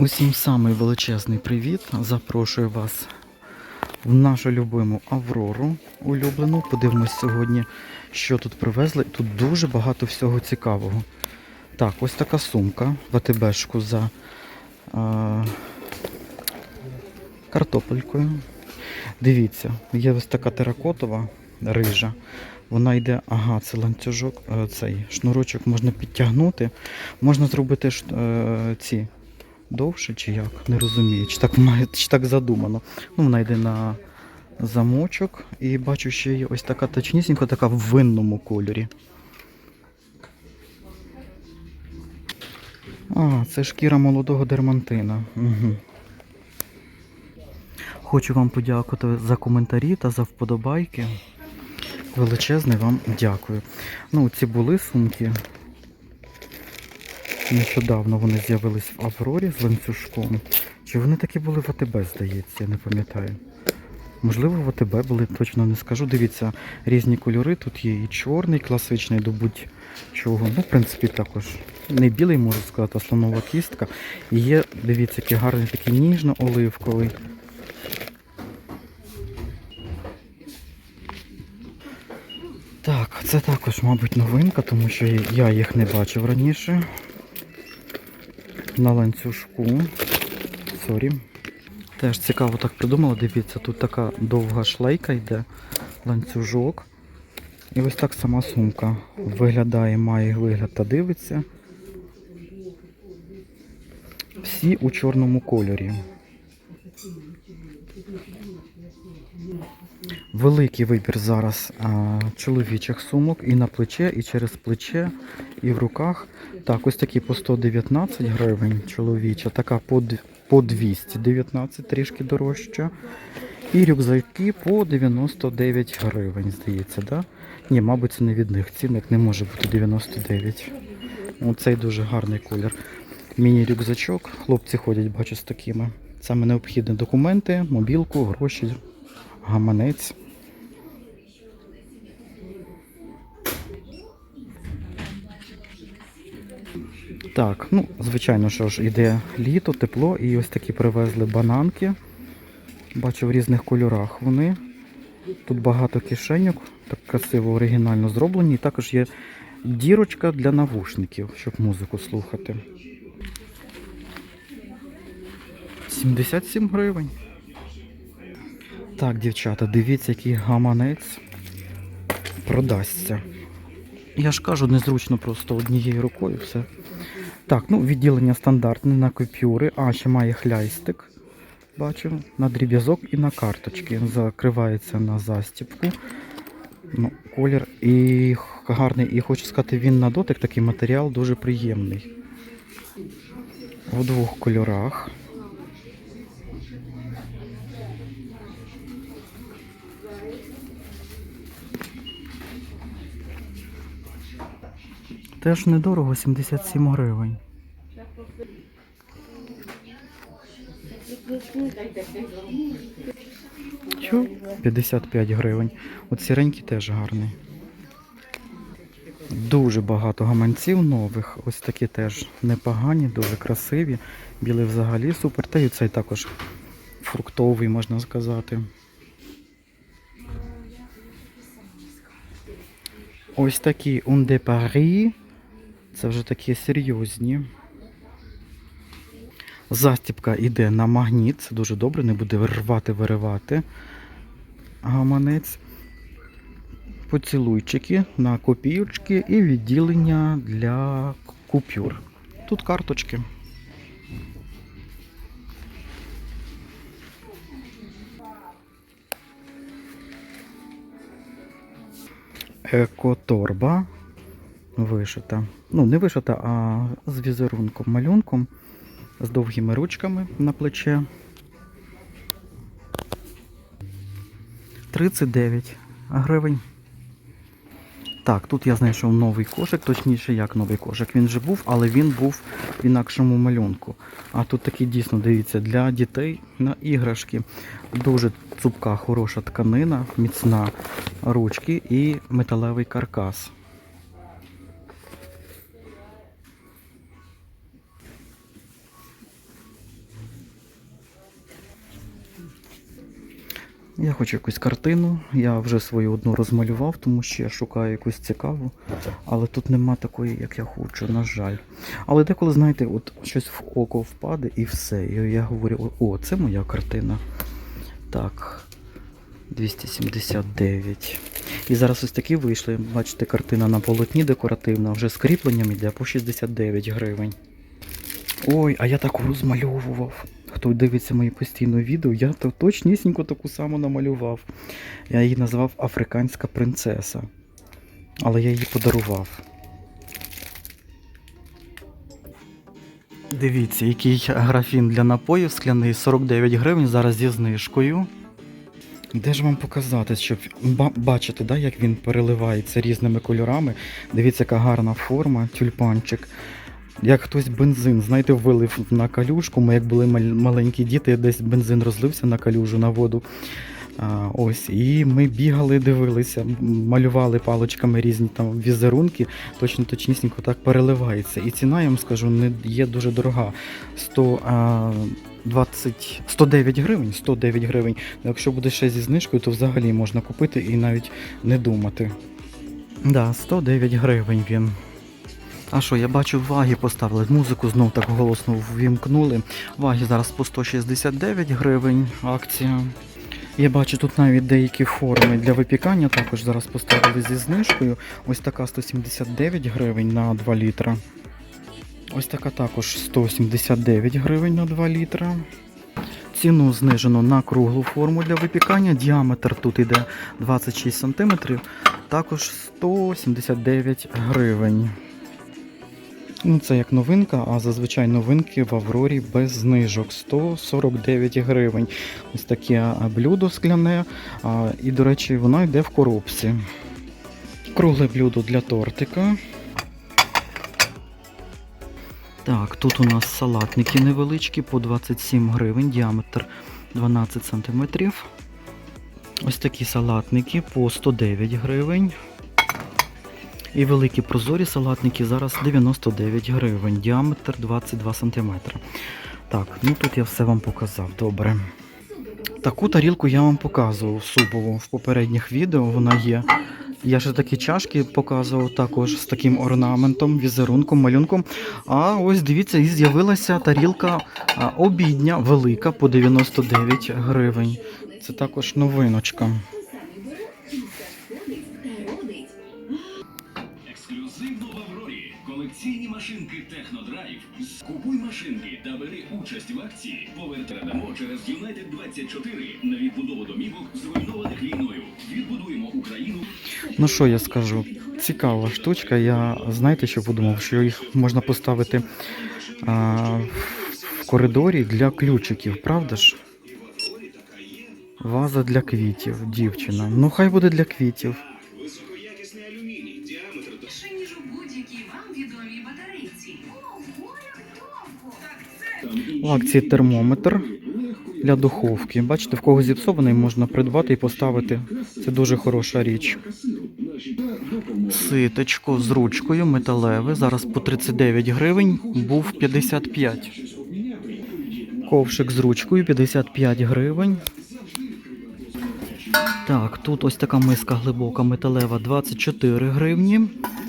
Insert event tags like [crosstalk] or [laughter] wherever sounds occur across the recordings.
Усім самий величезний привіт. Запрошую вас в нашу любиму Аврору улюблену. Подивимось сьогодні, що тут привезли. Тут дуже багато всього цікавого. Так, ось така сумка в АТБшку за а, картопелькою. Дивіться, є ось така теракотова рижа. Вона йде, ага, це ланцюжок, е, цей шнурочок можна підтягнути. Можна зробити е, ці довше чи як? Не розумію. Чи так має, чи так задумано. Ну, вона йде на замочок. І бачу, що є ось така точнісінька, така в винному кольорі. А, це шкіра молодого дермантина. Угу. Хочу вам подякувати за коментарі та за вподобайки. Величезне вам дякую. Ну, ці були сумки. Нещодавно вони з'явились в Аврорі з ланцюжком. Чи вони такі були в АТБ, здається, я не пам'ятаю. Можливо, в АТБ були, точно не скажу. Дивіться, різні кольори. Тут є і чорний, класичний до будь-чого. Ну, в принципі, також не білий, можу сказати, а слонова кістка. І є, дивіться, який гарний такий ніжно-оливковий. Так, це також, мабуть, новинка, тому що я їх не бачив раніше. На ланцюжку. Сорі. Теж цікаво так придумала. Дивіться, тут така довга шлейка йде, ланцюжок. І ось так сама сумка виглядає, має вигляд та дивиться. Всі у чорному кольорі. Великий вибір зараз а, чоловічих сумок і на плече, і через плече, і в руках. Так, ось такі по 119 гривень чоловіча, така по, по 219, трішки дорожча. І рюкзаки по 99 гривень, здається, да? Ні, мабуть, це не від них. Цінник не може бути 99. Оцей дуже гарний колір. Міні-рюкзачок. Хлопці ходять, бачу, з такими. Саме необхідні документи, мобілку, гроші, гаманець. Так, ну, звичайно, що ж, іде літо, тепло, і ось такі привезли бананки. Бачу в різних кольорах вони. Тут багато кишеньок, так красиво, оригінально зроблені. І також є дірочка для навушників, щоб музику слухати. 77 гривень. Так, дівчата, дивіться, який гаманець продасться. Я ж кажу, незручно просто однією рукою все. Так, ну відділення стандартне на купюри. А, ще має хляйстик. Бачу, на дріб'язок і на карточки. Закривається на застіпку. Ну, колір і гарний. І хочу сказати, він на дотик такий матеріал дуже приємний. У двох кольорах. Теж недорого, 77 гривень. Чу? 55 гривень. От сіренький теж гарний. Дуже багато гаманців нових. Ось такі теж непогані, дуже красиві. Білий взагалі супер. Та й цей також фруктовий, можна сказати. Ось такі Унде Парі. Це вже такі серйозні. Застіпка йде на магніт, це дуже добре, не буде рвати, виривати гаманець. Поцілуйчики на копійочки і відділення для купюр. Тут карточки. Екоторба вишита. Ну, не вишита, а з візерунком, малюнком, з довгими ручками на плече. 39 гривень. Так, тут я знайшов новий кошик, точніше, як новий кошик. Він вже був, але він був в інакшому малюнку. А тут такий дійсно, дивіться, для дітей на іграшки. Дуже цупка, хороша тканина, міцна ручки і металевий каркас. Я хочу якусь картину. Я вже свою одну розмалював, тому що я шукаю якусь цікаву. Але тут нема такої, як я хочу, на жаль. Але деколи, знаєте, от щось в око впаде і все. І я говорю, о, це моя картина. Так. 279. І зараз ось такі вийшли. Бачите, картина на полотні декоративна, вже з кріпленням іде по 69 гривень. Ой, а я таку розмальовував. Хто дивиться мої постійно відео, я то точнісінько таку саму намалював. Я її назвав Африканська принцеса. Але я її подарував. Дивіться, який графін для напоїв скляний 49 гривень зараз зі знижкою. Де ж вам показати, щоб ба- бачити, да, як він переливається різними кольорами. Дивіться, яка гарна форма, тюльпанчик. Як хтось бензин, знаєте, вилив на калюшку. Ми як були мал- маленькі діти, десь бензин розлився на калюжу, на воду. А, ось, і ми бігали, дивилися, малювали паличками різні там візерунки, точно точнісінько так переливається. І ціна, я вам скажу, не є дуже дорога. 100, а, 20, 109 гривень. 109 гривень. Якщо буде ще зі знижкою, то взагалі можна купити і навіть не думати. Да, 109 гривень він. А що, я бачу, ваги поставили. Музику знов так голосно ввімкнули. Ваги зараз по 169 гривень акція. Я бачу тут навіть деякі форми для випікання також зараз поставили зі знижкою. Ось така 179 гривень на 2 літра. Ось така також 179 гривень на 2 літра. Ціну знижено на круглу форму для випікання. Діаметр тут іде 26 см, також 179 гривень. Ну, це як новинка, а зазвичай новинки в Аврорі без знижок 149 гривень. Ось таке блюдо скляне. І, до речі, воно йде в коробці. Кругле блюдо для тортика. Так, тут у нас салатники невеличкі по 27 гривень, діаметр 12 см. Ось такі салатники по 109 гривень. І великі прозорі салатники зараз 99 гривень, діаметр 22 см. Так, ну тут я все вам показав, добре. Таку тарілку я вам показував супову в попередніх відео, вона є. Я ж такі чашки показував також з таким орнаментом, візерунком, малюнком. А ось дивіться, і з'явилася тарілка обідня, велика по 99 гривень. Це також новиночка. Акції. Повернемо через Юнайтед 24 на відбудову домівок, зруйнованих війною. Відбудуємо Україну. Ну що я скажу? Цікава штучка. Я знаєте, що подумав, що їх можна поставити а, в коридорі для ключиків, правда ж? Ваза для квітів, дівчина. Ну хай буде для квітів. Акції термометр для духовки. Бачите, в кого зіпсований можна придбати і поставити. Це дуже хороша річ. Ситочко з ручкою металеве. Зараз по 39 гривень, був 55. Ковшик з ручкою 55 гривень. Так, тут ось така миска глибока металева 24 гривні.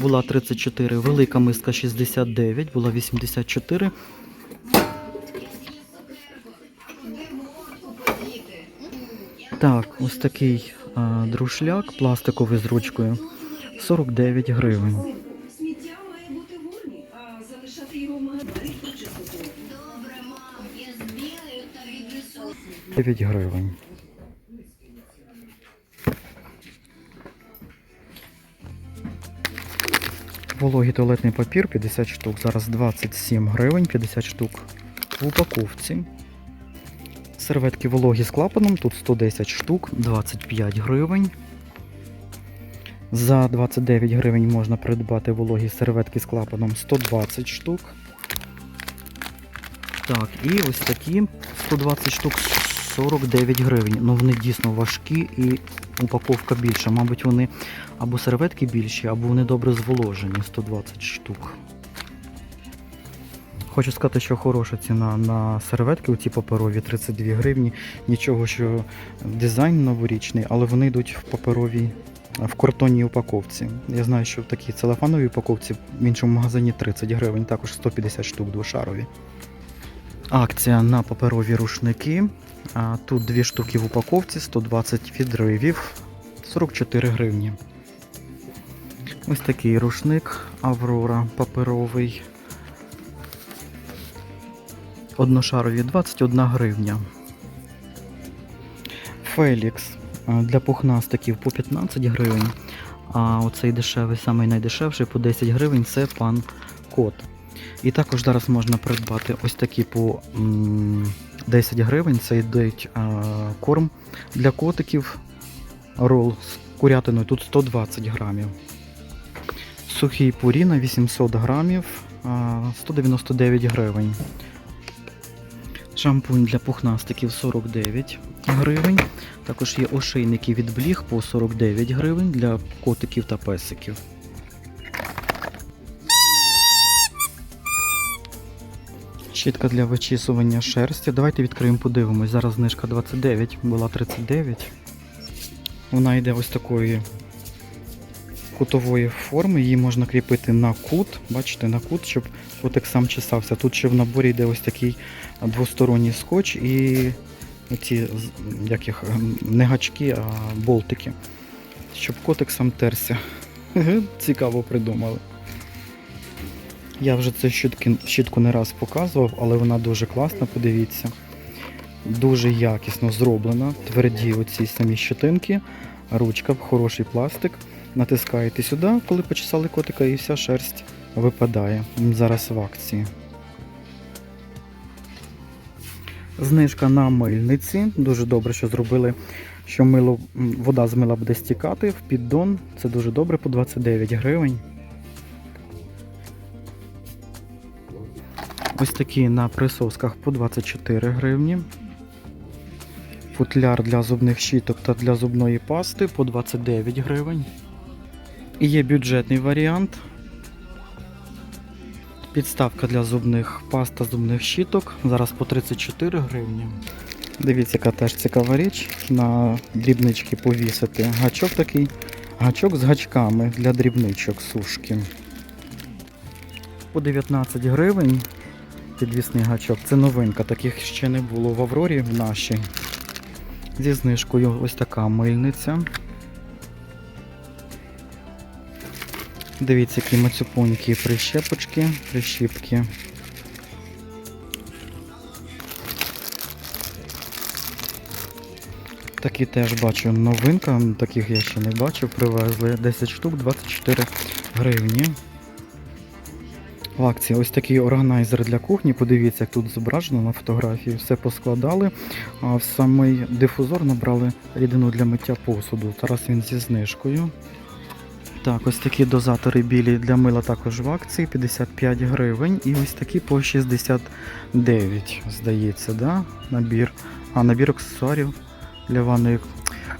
Була 34, велика миска 69, була 84. Так, ось такий а, друшляк пластиковий з ручкою 49 гривень. Сміття має бути в а залишати його. Добре, мам, я. 9 гривень. Вологий туалетний папір 50 штук. Зараз 27 гривень, 50 штук в упаковці. Серветки вологі з клапаном, тут 110 штук, 25 гривень. За 29 гривень можна придбати вологі серветки з клапаном 120 штук. Так, і ось такі 120 штук 49 гривень. Ну вони дійсно важкі і упаковка більша. Мабуть, вони або серветки більші, або вони добре зволожені 120 штук. Хочу сказати, що хороша ціна на серветки, оці паперові 32 гривні. Нічого, що дизайн новорічний, але вони йдуть в паперовій, в картонній упаковці. Я знаю, що в такій целофановій упаковці в іншому магазині 30 гривень, також 150 штук двошарові. Акція на паперові рушники. Тут дві штуки в упаковці, 120 відривів, 44 гривні. Ось такий рушник Аврора паперовий. Одношарові 21 гривня. Фелікс а, для пухнастиків по 15 гривень. А оцей дешевий, самий найдешевший по 10 гривень це пан Кот. І також зараз можна придбати ось такі по 10 гривень. Це йдуть корм для котиків. Рол з курятиною тут 120 грамів. Сухий пуріна 800 грамів, а, 199 гривень. Шампунь для пухнастиків 49 гривень. Також є ошейники від бліг по 49 гривень для котиків та песиків. Щітка для вичісування шерсті. Давайте відкриємо, подивимось. Зараз знижка 29, була 39. Вона йде ось такої кутової форми. Її можна кріпити на кут. Бачите, на кут, щоб котик сам чесався. Тут ще в наборі йде ось такий двосторонній скотч і ці як їх, ем, не гачки, а болтики. Щоб котик сам терся. Цікаво придумали. Я вже цю щітку не раз показував, але вона дуже класна, подивіться. Дуже якісно зроблена. Тверді оці самі щетинки, ручка, хороший пластик. Натискаєте сюди, коли почесали котика, і вся шерсть випадає. Зараз в акції. Знижка на мильниці. Дуже добре, що зробили, що мило, вода з мила буде стікати в піддон. Це дуже добре по 29 гривень. Ось такі на присосках по 24 гривні. Футляр для зубних щіток та для зубної пасти по 29 гривень. Є бюджетний варіант. Підставка для зубних паст та зубних щіток. Зараз по 34 гривні. Дивіться, яка теж цікава річ. На дрібнички повісити. Гачок такий. Гачок з гачками для дрібничок сушки. По 19 гривень підвісний гачок. Це новинка, таких ще не було в Аврорі в нашій. Зі знижкою ось така мильниця. Дивіться, які мацюпонькі прищепочки, прищіпки. Такі теж бачу новинка, таких я ще не бачив, привезли 10 штук, 24 гривні. В акції ось такий органайзер для кухні. Подивіться, як тут зображено на фотографії. Все поскладали. А в самий дифузор набрали рідину для миття посуду. Зараз він зі знижкою. Так, ось такі дозатори білі для мила також в акції 55 гривень. І ось такі по 69, здається, да? набір. А набір аксесуарів для ванної.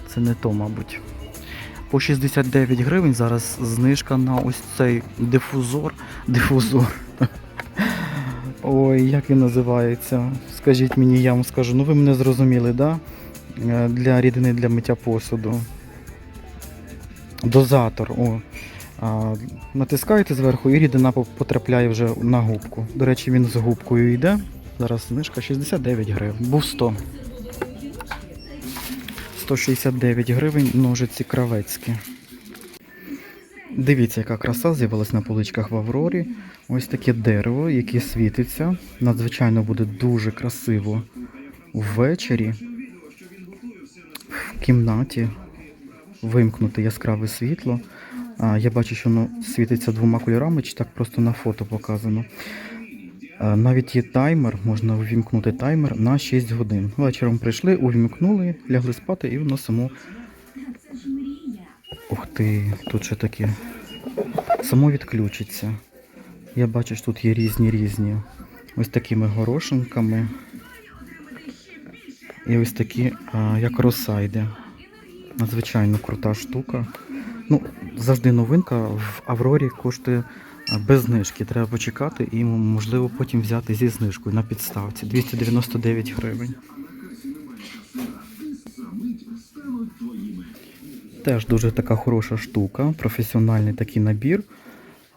Це не то, мабуть. По 69 гривень зараз знижка на ось цей дифузор. Дифузор. [laughs] Ой, як він називається? Скажіть мені, я вам скажу. Ну ви мене зрозуміли, да? Е, Для рідини для миття посуду. Дозатор. О. Натискаєте зверху і рідина потрапляє вже на губку. До речі, він з губкою йде. Зараз знижка 69 гривень. Був 100. 169 гривень ножиці кравецькі. Дивіться, яка краса з'явилась на поличках в Аврорі. Ось таке дерево, яке світиться. Надзвичайно буде дуже красиво ввечері. В кімнаті вимкнути яскраве світло. Я бачу, що воно світиться двома кольорами, чи так просто на фото показано. Навіть є таймер, можна увімкнути таймер на 6 годин. Вечором прийшли, увімкнули, лягли спати і воно само. Ух ти, тут ще таке. Само відключиться. Я бачу, що тут є різні різні. Ось такими горошинками. І ось такі, як роса йде. Надзвичайно крута штука. Ну, завжди новинка в Аврорі коштує а, без знижки. Треба почекати і можливо потім взяти зі знижкою на підставці. 299 гривень. Теж дуже така хороша штука, професіональний такий набір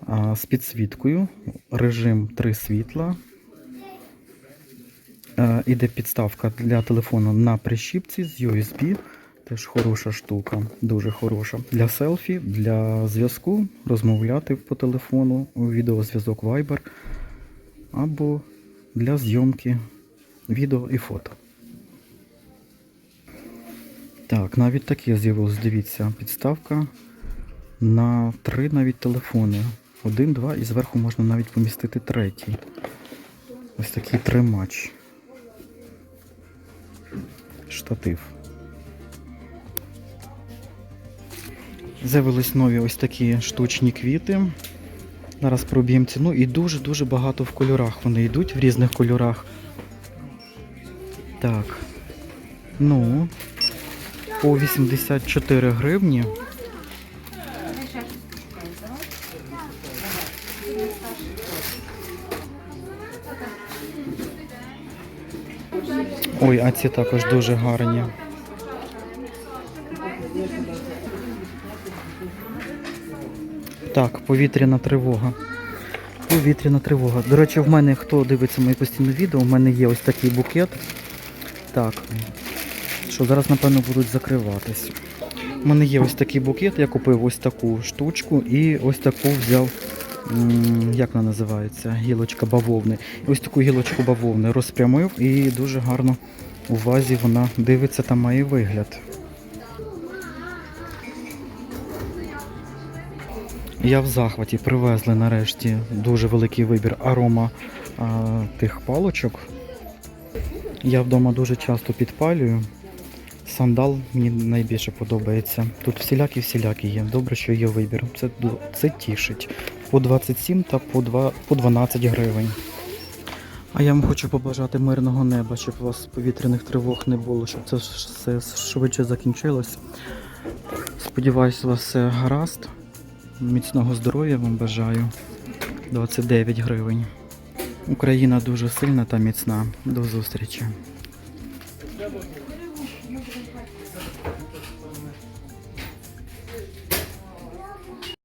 а, з підсвіткою, режим 3 світла. Е, Іде підставка для телефону на прищіпці з USB. Теж хороша штука, дуже хороша. Для селфі, для зв'язку, розмовляти по телефону, відеозв'язок Viber або для зйомки відео і фото. Так, навіть таке з'явилось, дивіться, підставка на три навіть телефони. Один, два і зверху можна навіть помістити третій. Ось такий тримач. Штатив. З'явились нові ось такі штучні квіти. Зараз проб'ємо ціну і дуже-дуже багато в кольорах. Вони йдуть в різних кольорах. Так. Ну, по 84 гривні. Ой, а ці також дуже гарні. Так, повітряна тривога. Повітряна тривога. До речі, в мене, хто дивиться мої постійні відео, в мене є ось такий букет. Так. Що зараз, напевно, будуть закриватись. У мене є ось такий букет, я купив ось таку штучку і ось таку взяв, як вона називається, гілочка бавовни. Ось таку гілочку бавовни розпрямив і дуже гарно у вазі вона дивиться та має вигляд. Я в захваті привезли нарешті дуже великий вибір арома а, тих палочок. Я вдома дуже часто підпалюю. Сандал мені найбільше подобається. Тут всілякі-всілякі є. Добре, що є вибір. Це, це тішить. По 27 та по, 2, по 12 гривень. А я вам хочу побажати мирного неба, щоб у вас повітряних тривог не було, щоб це все швидше закінчилось. Сподіваюсь, у вас все гаразд. Міцного здоров'я вам бажаю. 29 гривень. Україна дуже сильна та міцна. До зустрічі.